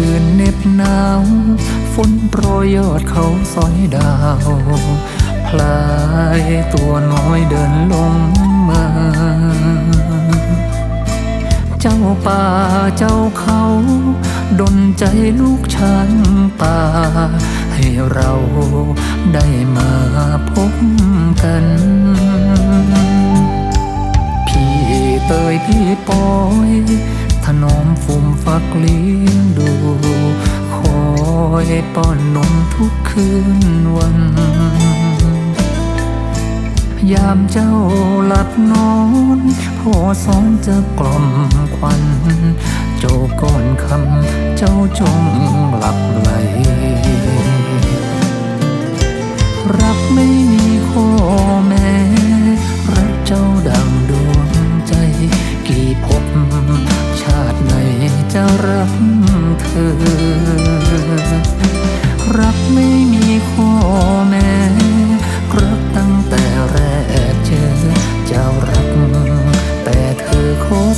คืนนิบหนาวฝนโปรยยอดเขาสอยดาวพลายตัวน้อยเดินลงมา เจ้าป่าเจ้าเขา ดนใจลูกช้างป่า ให้เราได้มาพบกันพี่เตยพี่ปอยถนอมฟุมฟักเลี้ยงดู ยป้อนนมทุกคืนวัน ยามเจ้าหลับนอนพ่อสอนจะกล่อมควันเจ้าก่อนคำเจ้าจงหลับไหล รักไม่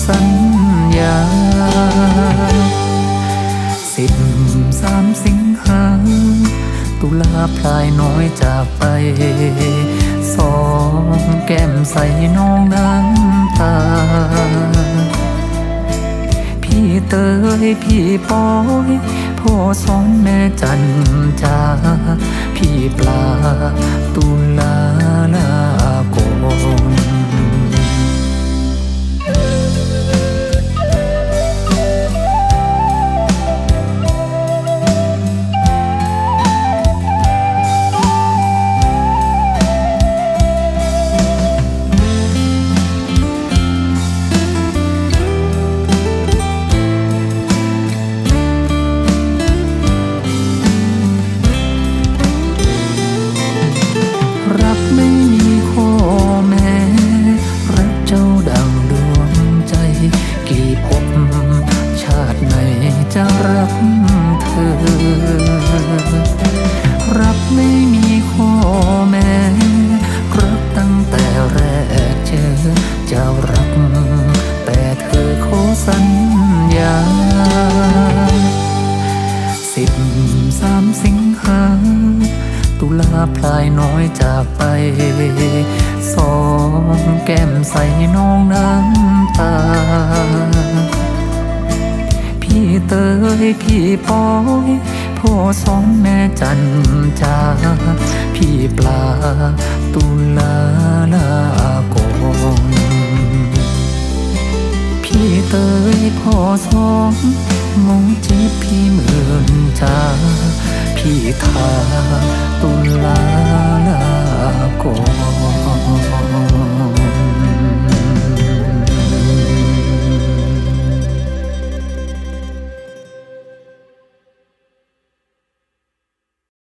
สัญญา สิบสามสิงหา ตุลาพลายน้อยจากไป สองแก้มใส่น้องน้ำตา พี่เตยพี่ปอยพ่อสอนแม่จันจา พี่ปลาตุลาลา กเธอ รักไม่มีข้อแม้ รักตั้งแต่แรกเจอเจ้ารัก แต่เธอขอสัญญา สิบสามสิงหาตุลาพลายน้อยจากไป สองแก้มใส่น้องน้ำตา เตยพี่ปอยพ่อสอนแม่จันจาพี่ปลาตุลาลากนพี่เตยพ่อสองงงเจ็บพี่หมื่นจาพี่ทาตุลา